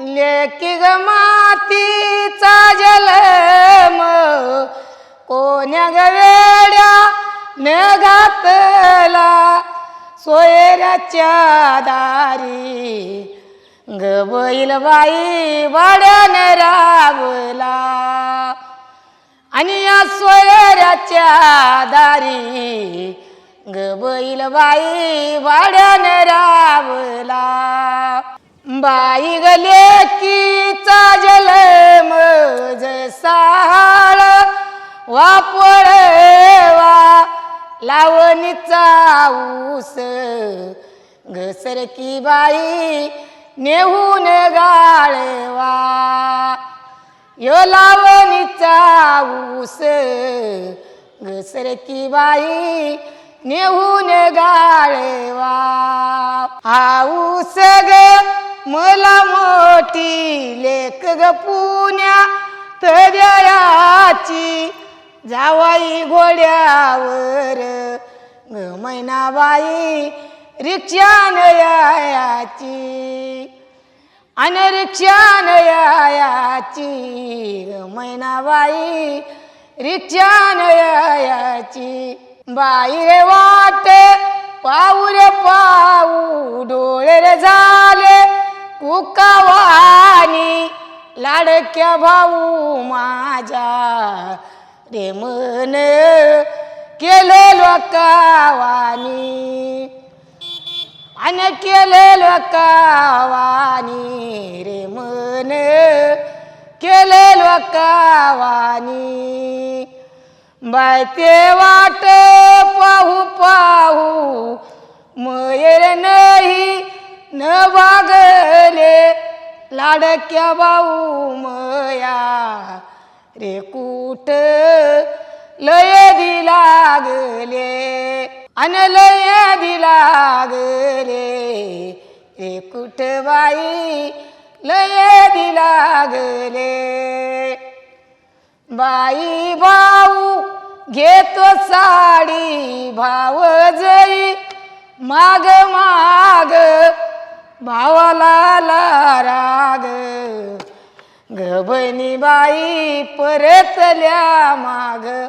लेकी ग मातीचा जलम. कोण्या ग वेड्या न घातला सोयऱ्याच्या दारी. ग बैल बाई वाड्यान राबला. आणि या सोयऱ्याच्या दारी. ग बैल बाई वाड्यान राबला. बाई गले कीचा जलम जसाळ वापळवा लावणीचा ऊस. घसर की बाई नेहून गाळवा यो लावणीचा ऊस. घसर की बाई नेहून गाळवा हा ऊस मला मोठी लेख ग पुण्या तर्याची जावाई घोड्यावर. ग मैनाबाई रिक्षान याची अनरिक्षान याची ग मैनाबाई रिक्षान याची बाई रे वाट पाऊ रे पाऊ डोळे रे झाले. कुकावानी लाडक्या भाऊ माझ्या रे मन केले लोकावानी अन केलेलं लोकावानी रे मन केलेलं लोकावानी बाय ते वाट लाडक्या भाऊ मया रे कुट लय दी लागले. अन लय दिलागले रे कुट बाई लय दी लागले. बाई भाऊ घेतो साडी भाव जई. माग माग घबनी बाई परतल्या माग.